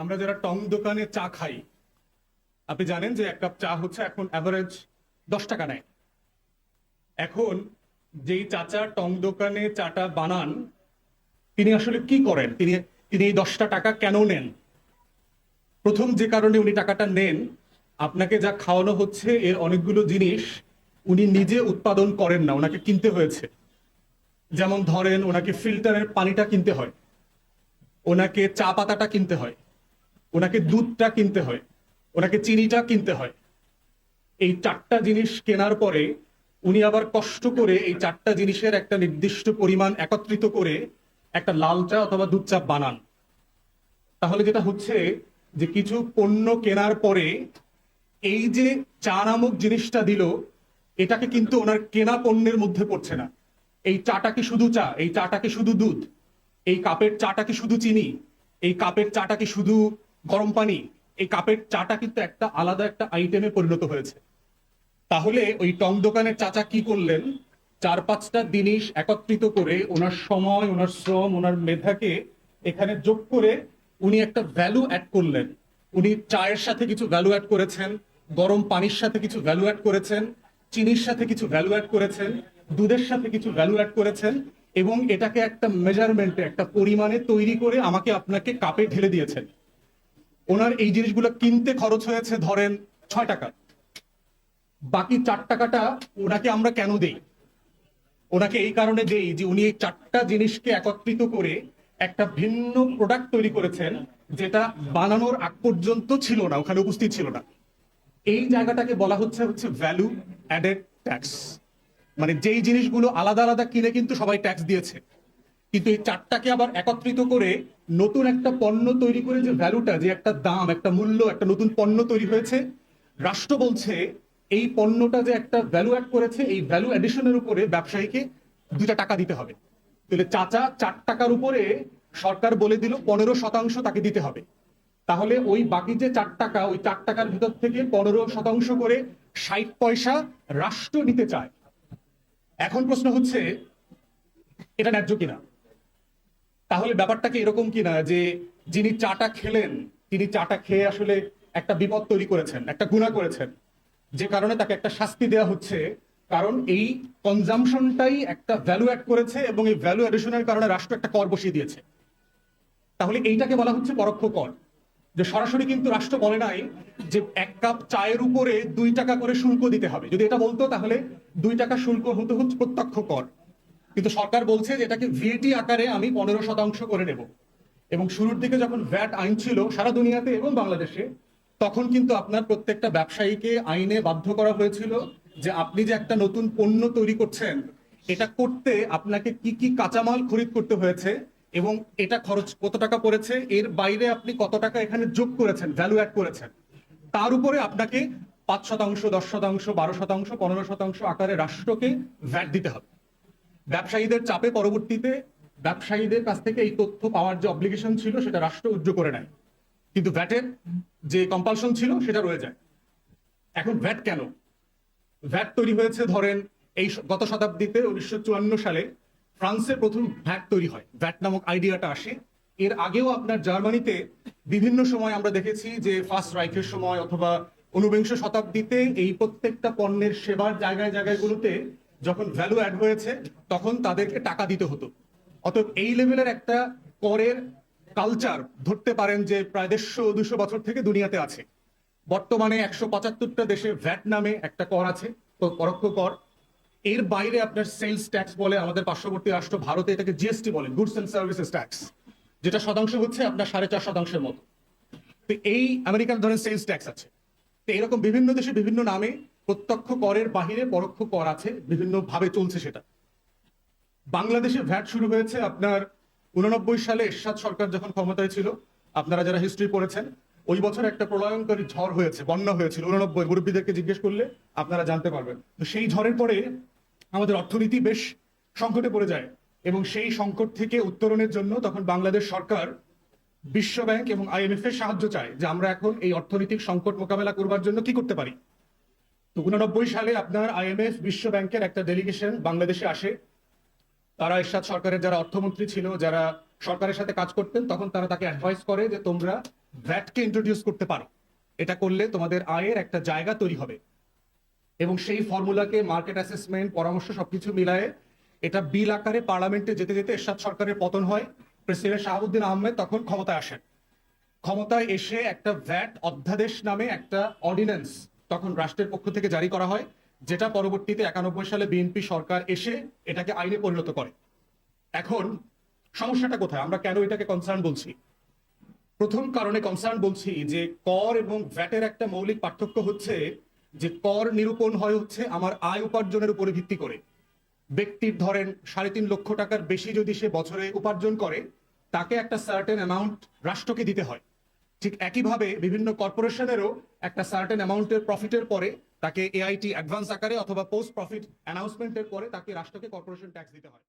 আমরা যারা টং দোকানে চা খাই, আপনি জানেন যে এক কাপ চা হচ্ছে এখন অ্যাভারেজ দশ টাকা নেয়। এখন যেই চাচা টং দোকানে চাটা বানান, তিনি আসলে কি করেন? তিনি তিনি এই দশটা টাকা কেন নেন? প্রথম যে কারণে উনি টাকাটা নেন, আপনাকে যা খাওয়ানো হচ্ছে, এর অনেকগুলো জিনিস উনি নিজে উৎপাদন করেন না, ওনাকে কিনতে হয়েছে। যেমন ধরেন, ওনাকে ফিল্টারের পানিটা কিনতে হয়, ওনাকে চা পাতাটা কিনতে হয়। ওনাকে দুধটা কিনতে হয়, ওনাকে চিনিটা কিনতে হয়। এই চারটা জিনিস কেনার পরে উনি আবার কষ্ট করে এই চারটা জিনিসের একটা নির্দিষ্ট পরিমাণ একত্রিত করে একটা লাল চা অথবা দুধ চা বানান। তাহলে যেটা হচ্ছে যে কিছু পণ্য কেনার পরে এই যে চা নামক জিনিসটা দিল, এটাকে কিন্তু ওনার কেনা পণ্যের মধ্যে পড়ছে না। এই চাটা কি শুধু চা? এই চাটা কি শুধু দুধ? এই কাপের চাটা কি শুধু চিনি? এই কাপের চাটা কি শুধু গরম পানি, এই কাপের চাটা কিন্তু একটা আলাদা একটা আইটেমে পরিণত হয়েছে। তাহলে ওই টং দোকানের চাচা কি করলেন? চার পাঁচটা জিনিস একত্রিত করে ওনার সময়, ওনার শ্রম, ওনার মেধাকে এখানে যোগ করে উনি একটা ভ্যালু অ্যাড করলেন। উনি চায়ের সাথে কিছু ভ্যালু অ্যাড করেছেন, গরম পানির সাথে কিছু ভ্যালু অ্যাড করেছেন, চিনির সাথে কিছু ভ্যালু অ্যাড করেছেন, দুধের সাথে কিছু ভ্যালু অ্যাড করেছেন এবং এটাকে একটা মেজারমেন্টে একটা পরিমাণে তৈরি করে আমাকে আপনাকে কাপে ঢেলে দিয়েছেন। ওনার এই জিনিসগুলো কিনতে খরচ হয়েছে ধরেন ছয় টাকা। বাকি চার টাকাটা ওনাকে আমরা কেন দেই? ওনাকে এই কারণে দেই যে উনি এই চারটা জিনিসকে একত্রিত করে একটা ভিন্ন প্রোডাক্ট তৈরি করেছেন যেটা বানানোর আগ পর্যন্ত ছিল না, ওখানে উপস্থিত ছিল না। এই জায়গাটাকে বলা হচ্ছে হচ্ছে ভ্যালু অ্যাডেড ট্যাক্স মানে যেই জিনিসগুলো আলাদা আলাদা কিনে কিন্তু সবাই ট্যাক্স দিয়েছে। কিন্তু এই চারটাকে আবার একত্রিত করে নতুন একটা পণ্য তৈরি করে যে ভ্যালুটা যে একটা দাম, একটা মূল্য, একটা নতুন পণ্য তৈরি হয়েছে, রাষ্ট্র বলছে এই পণ্যটা যে একটা ভ্যালু অ্যাড করেছে, এই ভ্যালু অ্যাডিশনের উপরে ব্যবসায়ীকে দুইটা টাকা দিতে হবে। তাহলে চাচা, চার টাকার উপরে সরকার বলে দিল পনেরো শতাংশ তাকে দিতে হবে। তাহলে ওই বাকি যে চার টাকা, ওই চার টাকার ভিতর থেকে পনেরো শতাংশ করে ষাট পয়সা রাষ্ট্র নিতে চায়। এখন প্রশ্ন হচ্ছে, এটা ন্যায্য কিনা? তাহলে ব্যাপারটাকে এরকম কি না যে যিনি চাটা খেলেন, তিনি চাটা খেয়ে আসলে একটা বিপদ তৈরি করেছেন, একটা গুণা করেছেন। যে কারণে তাকে একটা শাস্তি দেওয়া হচ্ছে। কারণ এই কনজামশনটাই একটা ভ্যালু অ্যাড করেছে এবং এই ভ্যালু অ্যাডিশনের কারণে রাষ্ট্র একটা কর বসিয়ে দিয়েছে। তাহলে এইটাকে বলা হচ্ছে পরোক্ষ কর। যে সরাসরি কিন্তু রাষ্ট্র বলে নাই যে এক কাপ চায়ের উপরে দুই টাকা করে শুল্ক দিতে হবে। যদি এটা বলতো তাহলে দুই টাকা শুল্ক হতে হচ্ছে প্রত্যক্ষ কর। কিন্তু সরকার বলছে যে এটাকে ভিএটি আকারে আমি পনেরো শতাংশ করে নেব। এবং শুরুর দিকে যখন ভ্যাট আইন ছিল সারা দুনিয়াতে এবং বাংলাদেশে, তখন কিন্তু আপনার প্রত্যেকটা ব্যবসায়ীকে আইনে বাধ্য করা হয়েছিল যে আপনি যে একটা নতুন পণ্য তৈরি করছেন, এটা করতে আপনাকে কি কি কাঁচামাল খরিদ করতে হয়েছে এবং এটা খরচ কত টাকা পড়েছে, এর বাইরে আপনি কত টাকা এখানে যোগ করেছেন ভ্যালু অ্যাড করেছেন। তার উপরে আপনাকে পাঁচ শতাংশ, দশ শতাংশ, বারো শতাংশ, পনেরো শতাংশ আকারে রাষ্ট্রকে ভ্যাট দিতে হবে। ব্যবসায়ীদের চাপে পরবর্তীতে ব্যবসায়ীদের কাছ থেকে এই তথ্য পাওয়ার যে অব্লিগেশন ছিল, সেটা রাষ্ট্র উজ্জ্ব করে নেয়। কিন্তু ভ্যাটের যে কম্পালশন ছিল, সেটা রয়ে যায়। এখন ভ্যাট কেন? ভ্যাট তৈরি হয়েছে, ধরেন, এই গত শতাব্দীতে উনিশশো চুয়ান্ন সালে ফ্রান্সে প্রথম ভ্যাট তৈরি হয়। ভ্যাট নামক আইডিয়াটা আসে। এর আগেও আপনার জার্মানিতে বিভিন্ন সময় আমরা দেখেছি যে ফার্স্ট রাইখের সময় অথবা ঊনবিংশ শতাব্দীতে এই প্রত্যেকটা পণ্যের সেবার জায়গায় জায়গাগুলোতে যখন ভ্যালু অ্যাড হয়েছে, তখন তাদেরকে টাকা দিতে হতো। অতএব এই লেভেলের একটা করের কালচার ধরতে পারেন যে প্রায় দেড়শো, দুশো বছর থেকে দুনিয়াতে আছে। বর্তমানে একশো পঁচাত্তরটা দেশে ভ্যাট নামে একটা কর আছে তো পরোক্ষ কর। এর বাইরে আপনার সেলস ট্যাক্স বলে আমাদের পার্শ্ববর্তী রাষ্ট্র ভারতে এটাকে জিএসটি বলে গুডস এন্ড সার্ভিসেস ট্যাক্স যেটা শতাংশ হচ্ছে আপনার সাড়ে চার শতাংশের মতো। তো এই আমেরিকান ধরেন সেলস ট্যাক্স আছে। তো এরকম বিভিন্ন দেশে বিভিন্ন নামে প্রত্যক্ষ করের বাহিরে পরোক্ষ কর আছে বিভিন্ন ভাবে চলছে সেটা। বাংলাদেশে ভ্যাট শুরু হয়েছে আপনার উননব্বই সালে এরশাদ সরকার যখন ক্ষমতায় ছিল, আপনারা যারা হিস্ট্রি পড়েছেন, ওই বছর একটা প্রলয়ঙ্করী ঝড় হয়েছে, বন্যা হয়েছিল, উননব্বই। মুরব্বীদেরকে জিজ্ঞেস করলে আপনারা জানতে পারবেন। তো সেই ঝড়ের পরে আমাদের অর্থনীতি বেশ সংকটে পড়ে যায় এবং সেই সংকট থেকে উত্তরণের জন্য তখন বাংলাদেশ সরকার বিশ্ব ব্যাংক এবং আইএমএফ এর সাহায্য চায় যে আমরা এখন এই অর্থনৈতিক সংকট মোকাবেলা করবার জন্য কি করতে পারি। উননব্বই সালে আপনার আইএমএফ বিশ্ব ব্যাংকের একটা ডেলিগেশন বাংলাদেশে আসে। তারা এরশাদ সরকারের যারা অর্থমন্ত্রী ছিল, যারা সরকারের সাথে কাজ করতেন, তখন তারা তাকে অ্যাডভাইস করে যে তোমরা ভ্যাটকে ইন্ট্রোডিউস করতে পারো। এটা করলে তোমাদের আয়ের একটা জায়গা তৈরি হবে। এবং সেই ফর্মুলাকে মার্কেট অ্যাসেসমেন্ট পরামর্শ সবকিছু মিলায়ে এটা বিল আকারে পার্লামেন্টে যেতে যেতে এরশাদ সরকারের পতন হয়। প্রেসিডেন্ট শাহাবুদ্দিন আহমেদ তখন ক্ষমতায় আসেন। ক্ষমতায় এসে একটা ভ্যাট অধ্যাদেশ নামে একটা অর্ডিন্যান্স তখন রাষ্ট্রের পক্ষ থেকে জারি করা হয়, যেটা পরবর্তীতে একানব্বই সালে বিএনপি সরকার এসে এটাকে আইনে পরিণত করে। এখন, সমস্যাটা কোথায়? আমরা কেন এটাকে কনসার্ন বলছি? প্রথম কারণে কনসার্ন বলছি যে কর এবং ভ্যাটের একটা মৌলিক পার্থক্য হচ্ছে যে কর নিরূপণ হয় হচ্ছে আমার আয় উপার্জনের উপরে ভিত্তি করে। ব্যক্তির ধরেন সাড়ে তিন লক্ষ টাকার বেশি যদি সে বছরে উপার্জন করে, তাকে একটা সার্টেন অ্যামাউন্ট রাষ্ট্রকে দিতে হয়। ঠিক একইভাবে বিভিন্ন কর্পোরেশনেরও একটা সার্টেন অ্যামাউন্টের প্রফিটের পরে তাকে এআইটি অ্যাডভান্স আকারে অথবা পোস্ট প্রফিট অ্যানাউন্সমেন্টের পরে তাকে রাষ্ট্রকে কর্পোরেশন ট্যাক্স দিতে হয়।